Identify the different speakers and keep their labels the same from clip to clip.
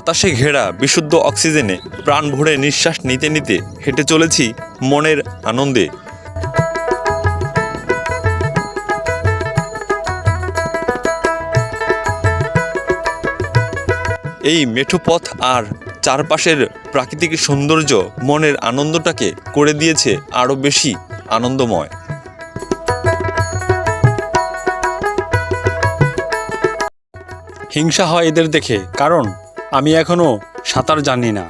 Speaker 1: বাতাসে ঘেরা বিশুদ্ধ অক্সিজেনে প্রাণ ভরে নিঃশ্বাস নিতে নিতে হেঁটে চলেছি মনের আনন্দে। এই মেঠো পথ আর চারপাশের প্রাকৃতিক সৌন্দর্য মনের আনন্দটাকে করে দিয়েছে আরও বেশি আনন্দময়।
Speaker 2: হিংসা হয় এদের দেখে, কারণ আমি এখনও সাঁতার জানি না।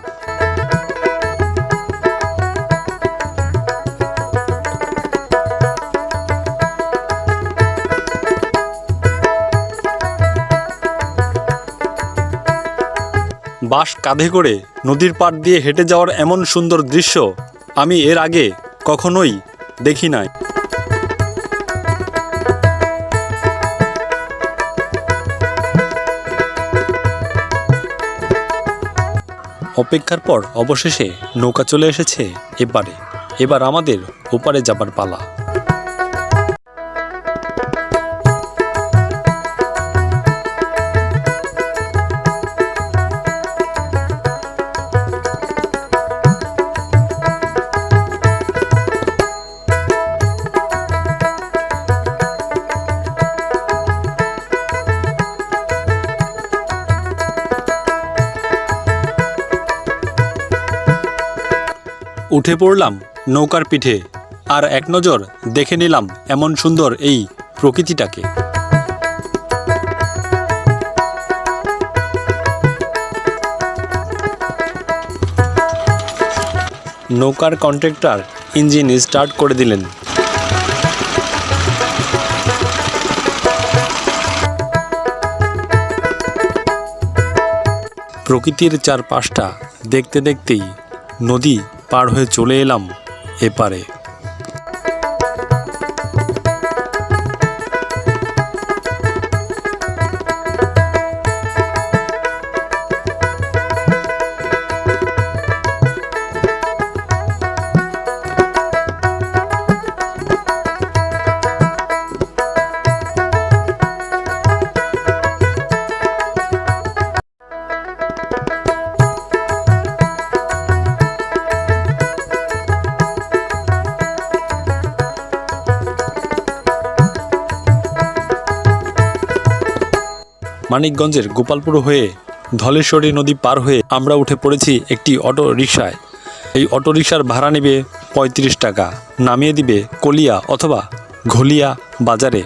Speaker 2: বাঁশ কাঁধে করে নদীর পাড় দিয়ে হেঁটে যাওয়ার এমন সুন্দর দৃশ্য আমি এর আগে কখনোই দেখি নাই। অপেক্ষার পর অবশেষে নৌকা চলে এসেছে এবারে। এবার আমাদের ওপারে যাবার পালা। উঠে পড়লাম নৌকার পিঠে আর এক নজর দেখে নিলাম এমন সুন্দর এই প্রকৃতিটাকে। নৌকার কন্ট্রাক্টর ইঞ্জিন স্টার্ট করে দিলেন। প্রকৃতির চারপাশটা দেখতে দেখতেই নদী পার হয়ে চলে এলাম এপারে। মানিকগঞ্জের গোপালপুর হয়ে ধলেশ্বরী নদী পার হয়ে আমরা উঠে পড়েছি একটি অটো রিক্সায় এই অটো রিক্সার ভাড়া নেবে পঁয়ত্রিশ টাকা। নামিয়ে দিবে কলিয়া অথবা ঘলিয়া বাজারে।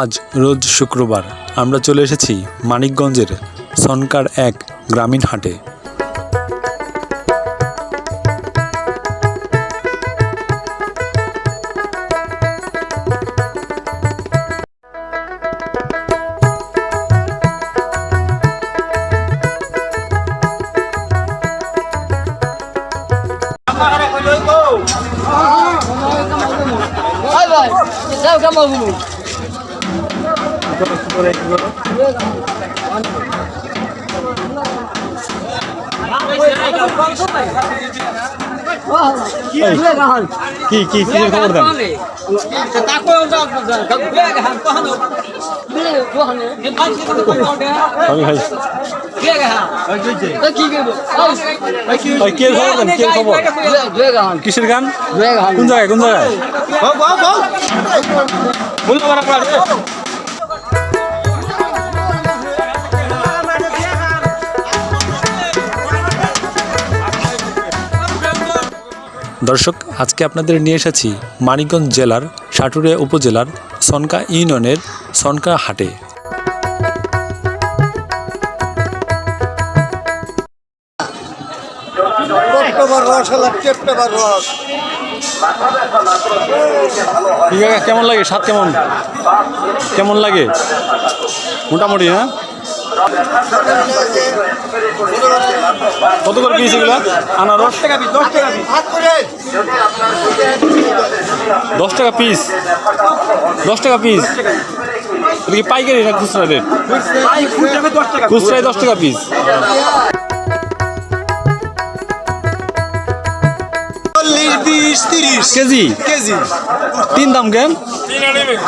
Speaker 2: আজ রোজ শুক্রবার আমরা চলে এসেছি মানিকগঞ্জের সনকার এক গ্রামীণ হাটে
Speaker 3: যাও কেমন বলুন
Speaker 2: কি কি কি খবর দেন? আমি ভাই কে খবর দেন? কে খবর? কিসের গান? কোন জায়গায় কোন জায়গায়? দর্শক আজকে আপনাদের নিয়ে এসেছি মানিকগঞ্জ জেলার সাটুরিয়া উপজেলার সনকা ইউনিয়নের সনকা হাটে। কেমন লাগে? স্বাদ কেমন? কেমন লাগে? মোটামুটি হ্যাঁ? কত করে পিস এগুলো? আনারস?
Speaker 4: ভাগ করে।
Speaker 2: দশ টাকা পিস দশ টাকা পিস এটা কি পাইকারি না খুচরা রেট? খুচরায় দশ টাকা পিস
Speaker 4: চল্লিশ বিশ তিরিশ।
Speaker 2: কেজি?
Speaker 4: কেজি।
Speaker 2: তিন দাম কেন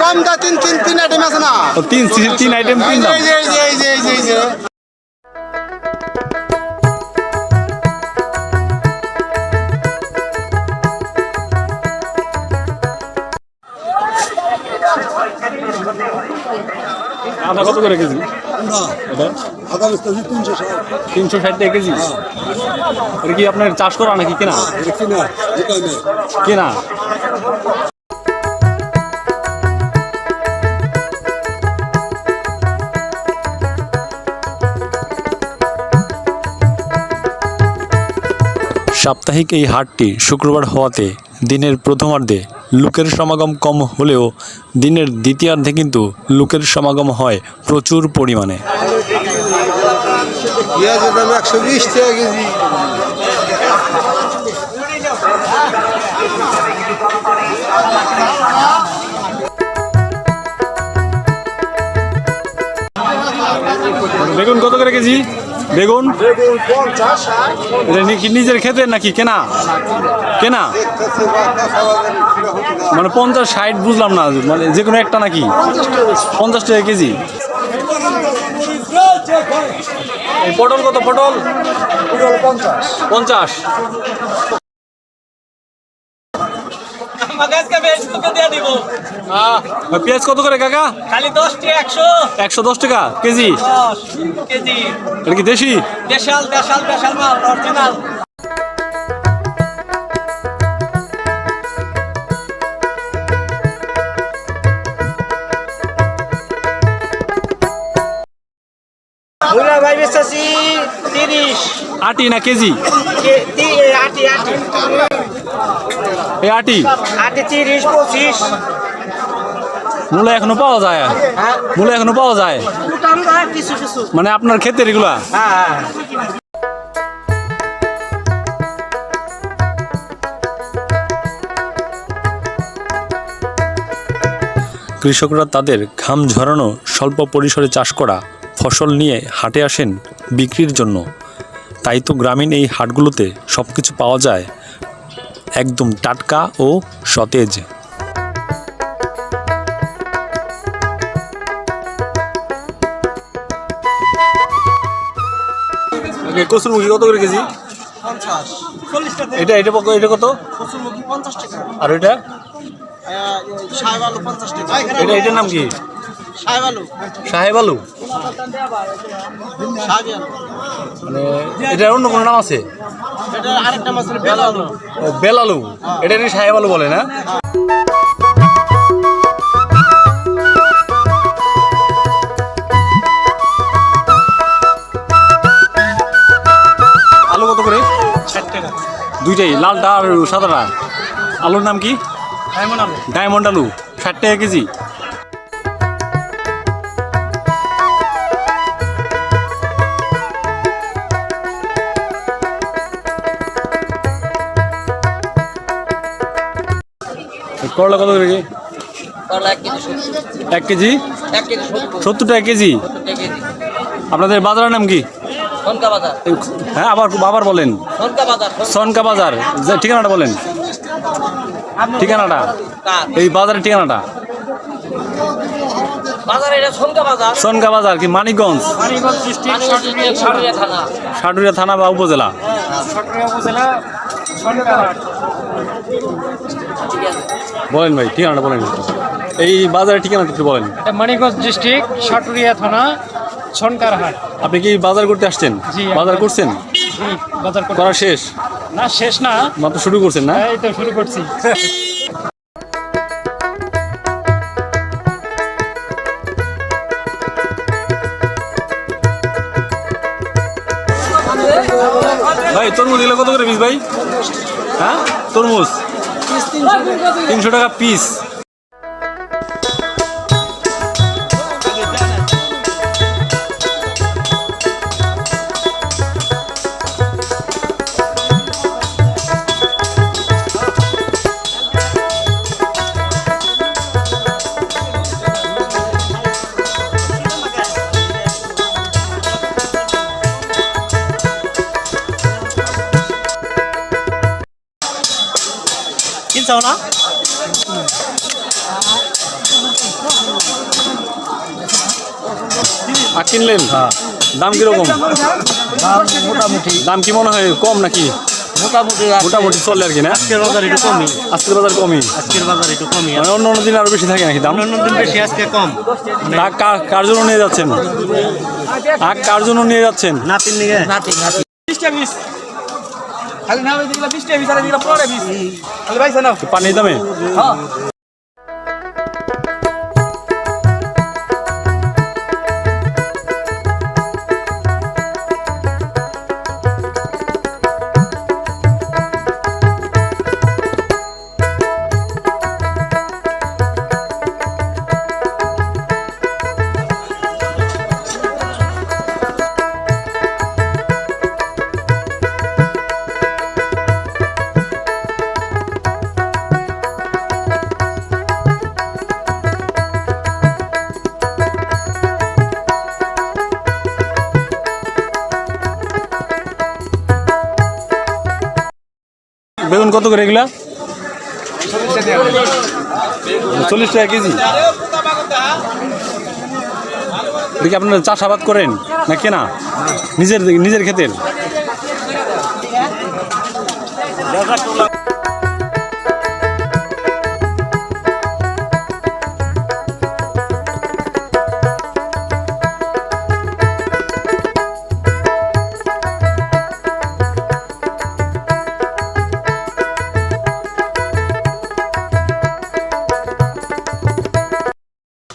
Speaker 4: কম দা তিন তিন তিন আইটেম আছে না?
Speaker 2: ও, তিন তিন আইটেম তিন দাম।
Speaker 4: এই যে এই যে এই যে এই যে
Speaker 2: আদা কত করে কেজি?
Speaker 4: আদা তিনশো ষাট।
Speaker 2: তিনশো ষাট টাকা কেজি? এটা কি আপনার চাষ করা নাকি কেনা?
Speaker 4: কিনা
Speaker 2: কেনা? সাপ্তাহিক এই হাটটি শুক্রবার হওয়াতে দিনের প্রথমার্ধে লোকের সমাগম কম হলেও দিনের দ্বিতীয়ার্ধে কিন্তু লোকের সমাগম হয় প্রচুর পরিমাণে। বেগুন কত করে কেজি? বেগুন? নিজের খেতে নাকি? কেনা? কেনা? মানে পঞ্চাশ ষাট বুঝলাম না মানে যে কোনো একটা নাকি? পঞ্চাশ টাকা কেজি। পটল কত? পটল? পঞ্চাশ
Speaker 3: মাগাজকে বেশ তোকে দিয়ে দিব
Speaker 2: আর পেঁয়াজ কত করে কাকা?
Speaker 3: খালি দশ টাকা একশো।
Speaker 2: একশো দশ টাকা কেজি?
Speaker 3: কেজি।
Speaker 2: এটা কি দেশি?
Speaker 3: দেশাল দেশাল দেশাল মাল অরিজিনাল মুলা ভাই বেচাছি তিরিশ।
Speaker 2: আটি না কেজি?
Speaker 3: এ, আটি আটি।
Speaker 2: এই আটি?
Speaker 3: আটি তিরিশ পঁচিশ।
Speaker 2: মূলা এখনও পাওয়া যায়?
Speaker 3: হ্যাঁ।
Speaker 2: মূলা এখনও পাওয়া যায়?
Speaker 3: কিছু
Speaker 2: মানে আপনার ক্ষেতের এগুলা?
Speaker 3: হ্যাঁ হ্যাঁ।
Speaker 2: কৃষকরা তাদের ঘাম ঝরানো স্বল্প পরিসরে চাষ করা ফসল নিয়ে হাটে আসেন বিক্রির জন্য। তাই তো গ্রামীণ এই হাটগুলোতে সব কিছু পাওয়া যায়। একদম টাটকা ও সতেজ। কসুরমুখী কত করে কেজি? এটা এটা কত- এটা কত?
Speaker 4: কচুরমুখী পঞ্চাশ টাকা।
Speaker 2: আর এটা? এটা এটার নাম কি?
Speaker 4: সাহেব আলু
Speaker 2: সাহেব আলু মানে এটার অন্য কোনো নাম আছে?
Speaker 4: এটা আরেকটা মাছ হলো বেল আলু
Speaker 2: ও বেল আলু এটা নিয়ে সাহেব আলু বলে না? আলু কত করে? দুইটাই লালটা আর সাদাটা। আলুর নাম কি?
Speaker 4: ডায়মন্ড আলু।
Speaker 2: ডায়মন্ড আলু ষাট টাকা কেজি। করলা কত করে?
Speaker 3: এক কেজি সত্তর।
Speaker 2: টাকা কেজি? আপনাদের বাজারের নাম কি? হ্যাঁ আবার আবার বলেন।
Speaker 3: সনকা বাজার
Speaker 2: যে ঠিকানাটা বলেন। ঠিকানাটা। এই বাজারের ঠিকানাটা।
Speaker 3: বাজার সনকা বাজার।
Speaker 2: কি মানিকগঞ্জ?
Speaker 3: সাটুরিয়া থানা।
Speaker 2: বা উপজেলা?
Speaker 3: আছে
Speaker 2: বলেন ভাই ঠিকানাটা বলেন। এই বাজারের ঠিকানাটা একটু বলেন।
Speaker 5: মানিকগঞ্জ ডিস্ট্রিক্ট সাটুরিয়া থানা ছনকার হাট
Speaker 2: আপনি কি বাজার করতে আসছেন? বাজার করছেন?
Speaker 5: বাজার
Speaker 2: করা শেষ?
Speaker 5: না শেষ না।
Speaker 2: মাত্র শুরু করছেন না?
Speaker 5: এই তো শুরু করছি।
Speaker 2: ভাই তরমুজ এগুলো কত করে পিস ভাই? হ্যাঁ? তরমুজ? তিনশো টাকা পিস
Speaker 4: কিনছাও না
Speaker 2: আর কিনলেন? দাম কীরকম?
Speaker 4: মোটামুটি।
Speaker 2: দাম কি মনে হয় কম নাকি?
Speaker 4: মোটামুটি
Speaker 2: মোটামুটি চলে আর কি না?
Speaker 4: আজকের বাজার একটু কমই।
Speaker 2: আজকের বাজার কমই?
Speaker 4: আজকের বাজার একটু কমই।
Speaker 2: মানে অন্য অন্য দিন আরও বেশি থাকে নাকি দাম?
Speaker 4: অন্য দিন বেশি আজকে কম।
Speaker 2: আখ কা- কার জন্য নিয়ে যাচ্ছেন? আখ কার জন্য নিয়ে যাচ্ছেন?
Speaker 4: নাতির খালি
Speaker 3: নাতি না
Speaker 2: পানি দামে? বেগুন করে এগুলা? চল্লিশ টাকা কেজি। দেখি আপনারা চাষাবাদ করেন না কেনা? নিজের নিজের ক্ষেতের।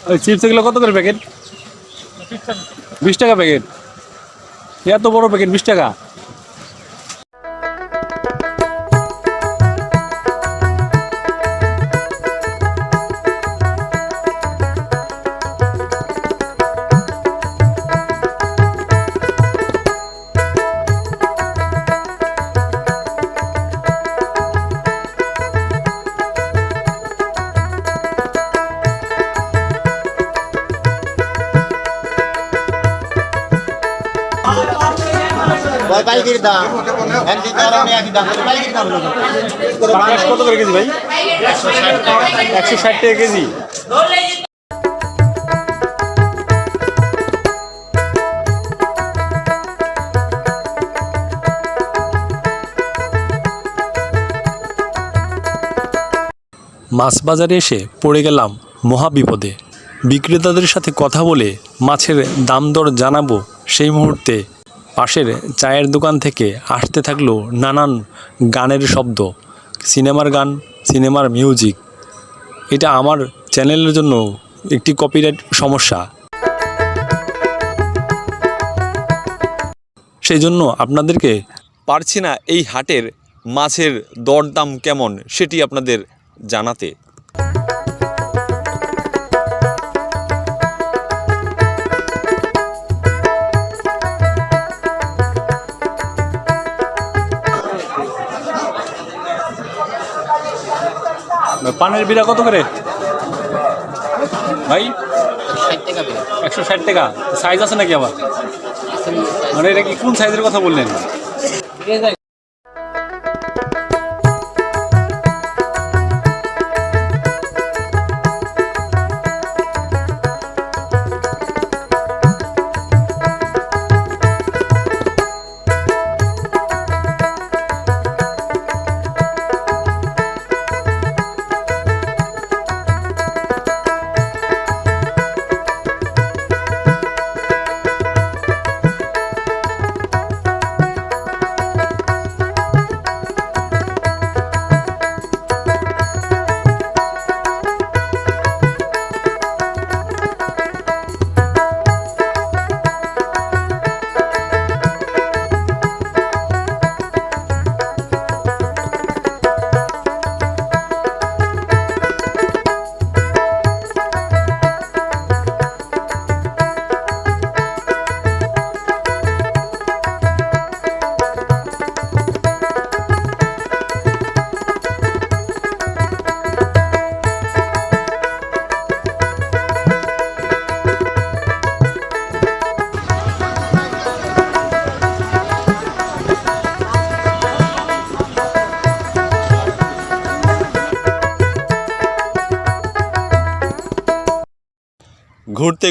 Speaker 2: ওই চিপস এগুলো কত করে প্যাকেট বিশ টাকা প্যাকেট এত বড় প্যাকেট বিশ টাকা? কত করে কেজি ভাই? একশো ষাট টাকা কেজি। মাছ বাজারে এসে পড়ে গেলাম মহা বিপদে বিক্রেতাদের সাথে কথা বলে মাছের দাম দর জানাব সেই মুহূর্তে পাশের চায়ের দোকান থেকে আসতে থাকল নানান গানের শব্দ, সিনেমার গান, সিনেমার মিউজিক। এটা আমার চ্যানেলের জন্য একটি কপিরাইট সমস্যা। সেই জন্য আপনাদেরকে
Speaker 1: পারছি না এই হাটের মাছের দরদাম কেমন সেটি আপনাদের জানাতে।
Speaker 2: পানের বিড়া কত করে? ভাই? একশো ষাট টাকা। সাইজ আছে নাকি আবার? মানে এটা কি কোন সাইজের কথা বললেন?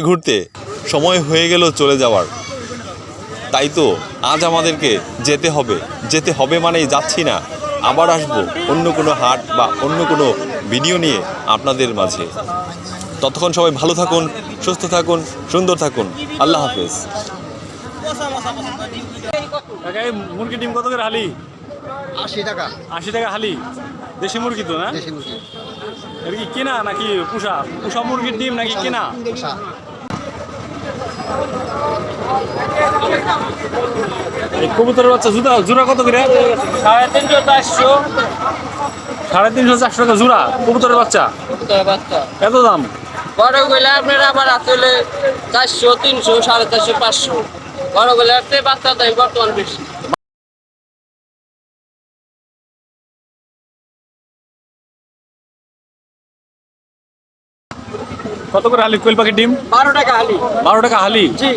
Speaker 1: ঘুরতে ঘুরতে সময় হয়ে গেল চলে যাওয়ার। তাই তো আজ আমাদেরকে যেতে হবে। যেতে হবে মানেই যাচ্ছি না আবার আসব অন্য কোনো হাট বা অন্য কোনো ভিডিও নিয়ে আপনাদের মাঝে। ততক্ষণ সবাই ভালো থাকুন সুস্থ থাকুন সুন্দর থাকুন। আল্লাহ হাফেজ।
Speaker 2: মুরগি ডিম কত করে হালি?
Speaker 6: আশি টাকা।
Speaker 2: আশি টাকা হালি। দেশি মুরগি তো না?
Speaker 6: দেশি মুরগি।
Speaker 2: এটা কি কেনা নাকি পুষা? পুষা মুরগির ডিম নাকি কেনা? কবুতরের বাচ্চা জুতা জোড়া কত করে?
Speaker 3: সাড়ে তিনশো চারশো।
Speaker 2: সাড়ে তিনশো চারশো টাকা জোড়া কবুতরের বাচ্চা।
Speaker 3: বাচ্চা।
Speaker 2: এত দাম?
Speaker 3: বড়গুলো আপনার আবার আসলে চারশো তিনশো সাড়ে চারশো পাঁচশো। বড়গুলো বাচ্চা তাই বর্তমান বেশি।
Speaker 2: কত করে হালি কোয়েল পাখির ডিম?
Speaker 3: বারো টাকা হালি।
Speaker 2: বারো টাকা হালি?
Speaker 3: জি।